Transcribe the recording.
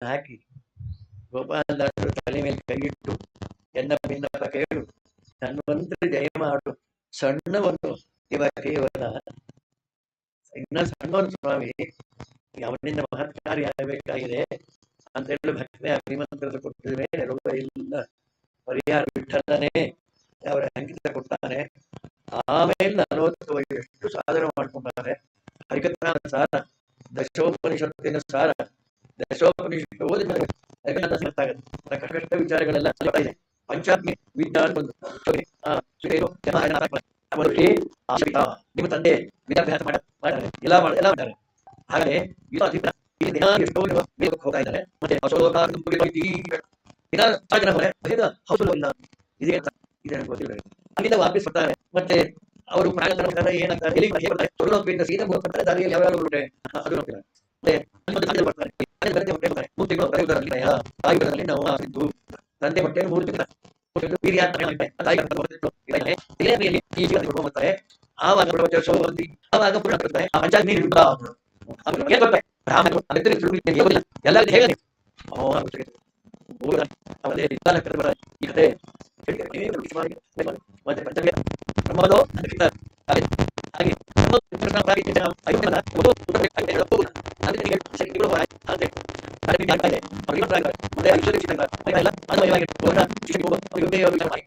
ಹಾಕಿ. ಗೋಪಾಲದಾಸರು ತಲೆ ಮೇಲೆ ಕೈಯಿಟ್ಟು ಎನ್ನ ಭಿನ್ನಪ್ಪ ಕೇಳು. ಧನ್ವಂತರಿ ಜಯ ಮಾಡು. ಸಣ್ಣವನು ಇವ ಕೇವಲ ಇನ್ನ ಸಣ್ಣವನು ಸ್ವಾಮಿ, ಅವನಿಂದ ಮಹತ್ಕಾರಿ ಆಗಬೇಕಾಗಿದೆ. ಅಂತ ಹೇಳಿ ಭಕ್ತನೇ ಅಭಿಮಂತ್ರದ ಕೊಟ್ಟಿದ ಮೇಲೆ ರೋಗ ಇಲ್ಲ. ಪರಿಹಾರ ಬಿಟ್ಟಲ್ಲನೆ ಅವರ ಅಂಕಿತ ಕೊಡ್ತಾನೆ. ಆಮೇಲೆ ನಲವತ್ತು ಎಷ್ಟು ಸಾಧನೆ ಮಾಡ್ಕೊಂಡಾರೆ ಹರಿಕಥಾನ ಸಾರ ದಶೋಪನಿಷತ್ತಿನ ಸಾರ ದಶೋಪನಿಷತ್ತು ಓದಿದ ಕಷ್ಟ ವಿಚಾರಗಳೆಲ್ಲ ಇದೆ ಪಂಚಾತ್ಮಿ ವಿಜ್ಞಾನ ನಿಮ್ಮ ತಂದೆ ವಿದ್ಯಾಭ್ಯಾಸ ಮಾಡ, ಮಾಡ್ತಾರೆ. ಎಲ್ಲ ಎಲ್ಲ ಮಾಡ್ತಾರೆ. ಹಾಗೆ ಹೋಗ್ತಾ ಇದ್ದಾರೆ. ಮತ್ತೆ ಅಲ್ಲಿಂದ ವಾಪಸ್ ಮತ್ತೆ ಅವರು ಪ್ರಾಣ ಏನಾಗ್ತಾರೆ, ಎಲ್ಲಿ ಹೇಗೆ ಬರ್ತಾರೆ ತೊಗೊಳೋದ್ರಿಂದ ಸೀದಾ ಬರ್ತಾರೆ, ದಾರಿಯಲ್ಲಿ ಯಾವ ಯಾವ ಅದು ತಂದೆ ಹೊಟ್ಟೆ ಮೂರು ತಿಂಗಳ ವೀರ್ಯ ಆವಾಗ ಆವಾಗ ಪೂರ್ಣ ಬರ್ತಾರೆ ಆ ಎಲ್ಲ ಹೇಗೆ. അവരുടെ വ്യാഖ്യാനങ്ങളെ അവരുടെ ഐശ്വര്യ വിഷയങ്ങൾ അവരുടെ എല്ലാം അത് പരിപാടി അവരുടെ വിഷയം അവരുടെ